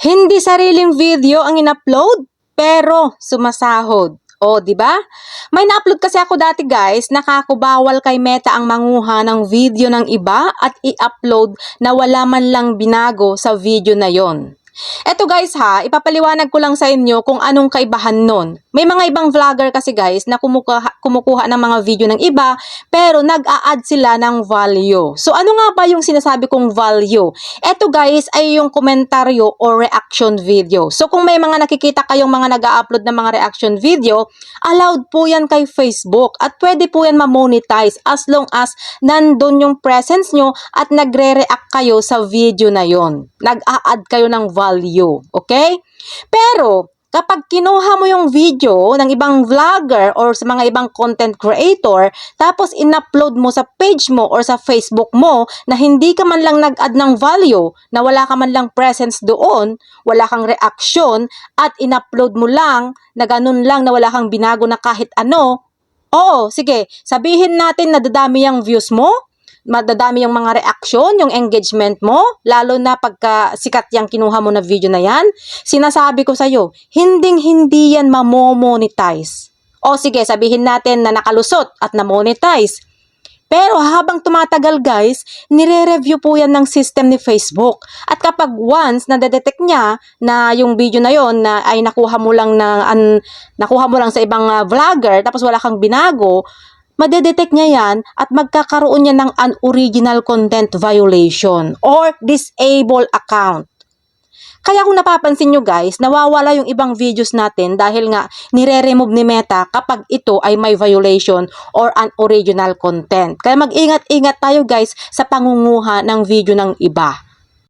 Hindi sariling video ang in-upload, pero sumasahod. O, di ba? May na-upload kasi ako dati guys, nakakubawal kay Meta ang manguha ng video ng iba at i-upload na wala man lang binago sa video na yon. Eto guys ha, ipapaliwanag ko lang sa inyo kung anong kaibahan nun. May mga ibang vlogger kasi guys na kumukuha, kumukuha ng mga video ng iba pero nag-a-add sila ng value. So ano nga ba yung sinasabi kong value? Eto guys ay yung komentaryo or reaction video. So kung may mga nakikita kayong mga nag-a-upload ng mga reaction video, allowed po yan kay Facebook at pwede po yan ma-monetize as long as nandun yung presence nyo at nagre-react kayo sa video na yon. Nag-a-add kayo ng value. Okay? Pero, kapag kinuha mo yung video ng ibang vlogger or sa mga ibang content creator, tapos in-upload mo sa page mo or sa Facebook mo na hindi ka man lang nag-add ng value, na wala ka man lang presence doon, wala kang reaction, at in-upload mo lang na ganun lang na wala kang binago na kahit ano, oo, sige, sabihin natin na dadami yung views mo, madadami yung mga reaction, yung engagement mo, lalo na pagka sikat yung kinuha mo na video na yan, sinasabi ko sa'yo, hinding-hindi yan mamomonetize. O sige, sabihin natin na nakalusot at na-monetize. Pero habang tumatagal guys, nire-review po yan ng system ni Facebook. At kapag once na detect niya na yung video na yon na ay nakuha mo lang na an, nakuha mo lang sa ibang ah, vlogger tapos wala kang binago, madedetect niya yan at magkakaroon niya ng unoriginal content violation or disable account. Kaya kung napapansin nyo guys, nawawala yung ibang videos natin dahil nga nire-remove ni Meta kapag ito ay may violation or unoriginal content. Kaya mag-ingat-ingat tayo guys sa pangunguha ng video ng iba.